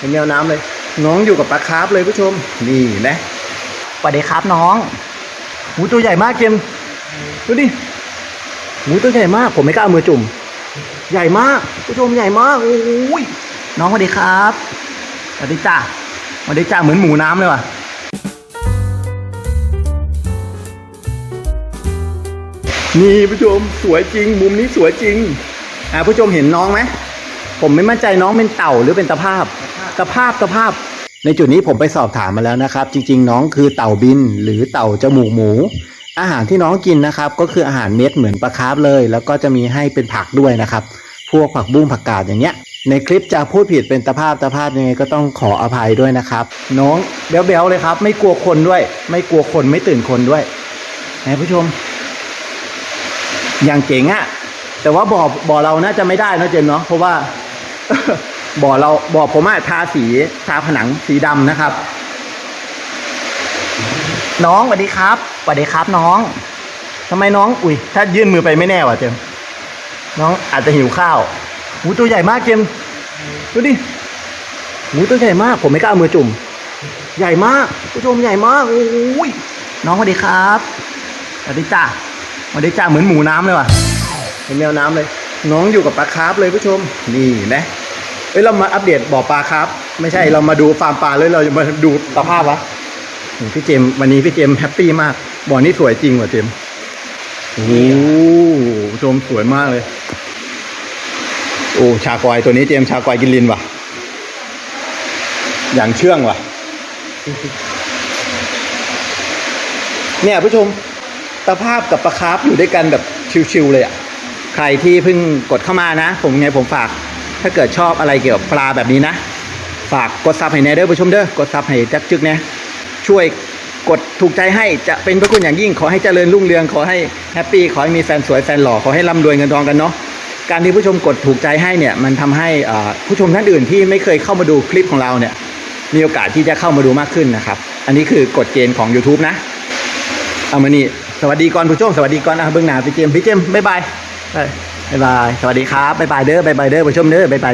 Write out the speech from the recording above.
เห็นแนวน้ำเลย น้องอยู่กับปลาคาร์ฟเลยผู้ชม นี่เห็นะสวัสดีครับน้องหูตัวใหญ่มากเกมดูดิหูตัวใหญ่มาก ผมไม่กล้าเอามือจุ่ม ใหญ่มากผู้ชมใหญ่มากโอ้ยน้องสวัสดีครับสวัสดีจ้าสวัสดีจ้าเหมือนหมูน้ำเลยว่ะนี่ผู้ชมสวยจริง มุมนี้สวยจริง อ่าผู้ชมเห็นน้องไหมผมไม่มั่นใจน้องเป็นเต่าหรือเป็นตะภาพ ตะภาพตะภาพ ในจุดนี้ผมไปสอบถามมาแล้วนะครับ จริง ๆ น้องคือเต่าบิน หรือเต่าจมูกหมู อาหารที่น้องกินนะครับ ก็คืออาหารเม็ดเหมือนปลาคาร์ฟเลย แล้วก็จะมีให้เป็นผักด้วยนะครับ พวกผักบุ้งผักกาดอย่างเงี้ยในคลิปจะพูดผิดเป็นตะภาพตะภาพยังไงก็ต้องขออภัยด้วยนะครับ น้องเบลๆเลยครับ ไม่กลัวคนด้วย ไม่กลัวคนไม่ตื่นคนด้วยนะผู้ชม อย่างเจ๋งอะแต่ว่าบ่อบ่อเราน่าจะไม่ได้นะเจมเนาะเพราะว่า บ่อเราบ่อผมอะทาสีทาผนังสีดำนะครับ น้องสวัสดีครับสวัสดีครับน้องทำไมน้อง อุ้ยถ้ายื่นมือไปไม่แน่ว่ะเจมส์น้องอาจจะหิวข้าวหูตัวใหญ่มากเจมส์ดูดิหูตัวใหญ่มาก ผมไม่กล้าเอามือจุ่ม ใหญ่มากผู้ชมใหญ่มากโอ้ยน้องสวัสดีครับสวัสดีจ้าสวัสดีจ้าเหมือนหมูน้ำเลยว่ะเห็นแนวน้ำเลย น้องอยู่กับปลาคาร์ฟเลยผู้ชม นี่เห็นะ เอ้ยเรามาอัปเดตบ่อปลาคาร์ฟไม่ใช่เรามาดูฟาร์มปลาเลยเราจะมาดูสภาพวะโอ้พี่เจมส์วันนี้พี่เจมส์แฮปปี้มากบ่อนี้สวยจริงว่ะเจมส์โอ้โหผู้ชมสวยมากเลย โอ้ชากอยตัวนี้เจมส์ชากอยกินลินว่ะ อย่างเชื่องว่ะ เนี่ยผู้ชมตะภาพกับปลาคาร์ฟอยู่ด้วยกันแบบชิวๆเลยอะ ใครที่เพิ่งกดเข้ามานะ ผมไงผมฝาก ถ้าเกิดชอบอะไรเกี่ยวกับปลาแบบนี้นะ ฝากกดซับให้แน่เด้อผู้ชมเด้อกดซับให้จักจึกเนี่ยช่วยกดถูกใจให้จะเป็นพระคุณอย่างยิ่งขอให้เจริญรุ่งเรืองขอให้แฮปปี้ขอให้มีแฟนสวยแฟนหล่อขอให้ร่ำรวยเงินทองกันเนาะการที่ผู้ชมกดถูกใจให้เนี่ยมันทำให้ผู้ชมท่านอื่นที่ไม่เคยเข้ามาดูคลิปของเราเนี่ยมีโอกาสที่จะเข้ามาดูมากขึ้นนะครับ อันนี้คือกฎเกณฑ์ของ YouTube นะ เอามานี่ สวัสดีก่อนผู้ชม สวัสดีก่อนอะเบื้องหน้าพี่เจมพี่เจมบ๊ายบาย บ๊ายบาย สวัสดีครับบ๊ายบายเด้อบ๊ายบายเด้อผู้ชมเด้อบ๊ายบาย